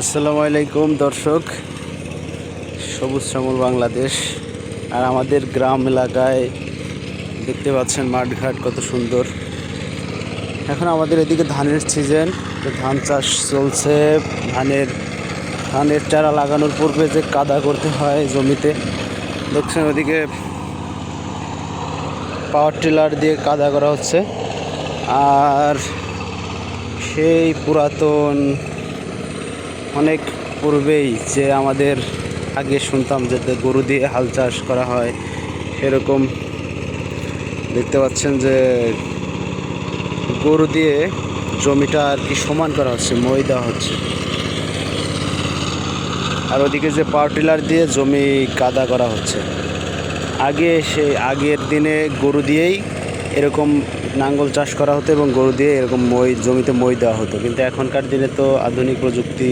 আসসালামু আলাইকুম, দর্শক। সবুজ শ্যামল বাংলাদেশ। আর আমাদের গ্রাম এলাকায় দেখতে পাচ্ছেন মাঠঘাট কত সুন্দর। এখন আমাদের এদিকে ধানের সিজন। তো ধান চাষ চলছে। ধানের ধানের চারা লাগানোর পূর্বে যে কাদা করতে হয় জমিতে, দেখছেন ওদিকে পাওয়ার টিলার দিয়ে কাদা করা হচ্ছে। আর সেই পুরাতন অনেক পূর্বেই যে আমাদের আগে শুনতাম যে গরু দিয়ে হাল চাষ করা হয়, সেরকম দেখতে পাচ্ছেন যে গরু দিয়ে জমিটা আর কি সমান করা হচ্ছে, মই দেওয়া হচ্ছে। আর ওদিকে যে পাওয়ার টিলার দিয়ে জমি কাদা করা হচ্ছে। আগে সেই আগের দিনে গরু দিয়েই এরকম নাঙ্গল চাষ করা হতো এবং গরু দিয়ে এরকম মই, জমিতে মই দেওয়া হতো। কিন্তু এখনকার দিনে তো আধুনিক প্রযুক্তি,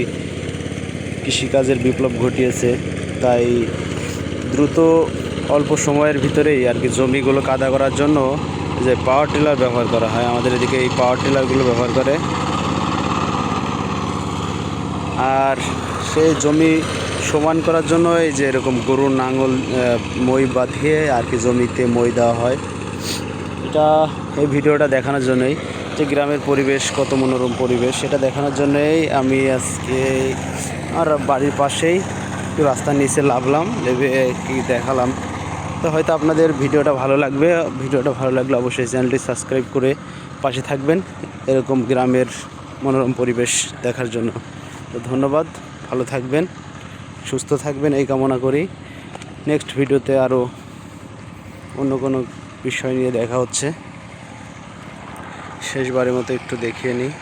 কৃষিকাজের বিপ্লব ঘটিয়েছে। তাই দ্রুত অল্প সময়ের ভিতরেই আর কি জমিগুলো কাদা করার জন্য যে পাওয়ার টিলার ব্যবহার করা হয়, আমাদের এদিকে এই পাওয়ার টিলারগুলো ব্যবহার করে। আর সেই জমি সমান করার জন্য এই যে এরকম গরুর নাঙল মই বাঁধিয়ে আর কি জমিতে মই দেওয়া হয়। এটা এই ভিডিওটা দেখানোর জন্যই যে গ্রামের পরিবেশ, কত মনোরম পরিবেশ, সেটা দেখানোর জন্যই আমি আজকে আর বাড়ির পাশেই একটু রাস্তার নিচে লাভলাম লেবে কি দেখালাম। তো হয়তো আপনাদের ভিডিওটা ভালো লাগবে, ভিডিওটা ভালো লাগলে অবশ্যই চ্যানেলটি সাবস্ক্রাইব করে পাশে থাকবেন, এরকম গ্রামের মনোরম পরিবেশ দেখার জন্য। তো ধন্যবাদ, ভালো থাকবেন, সুস্থ থাকবেন, এই কামনা করি। নেক্সট ভিডিওতে আরও অন্য কোনো বিষয় নিয়ে দেখা হচ্ছে। শেষবারের মতো একটু দেখিয়ে নিই।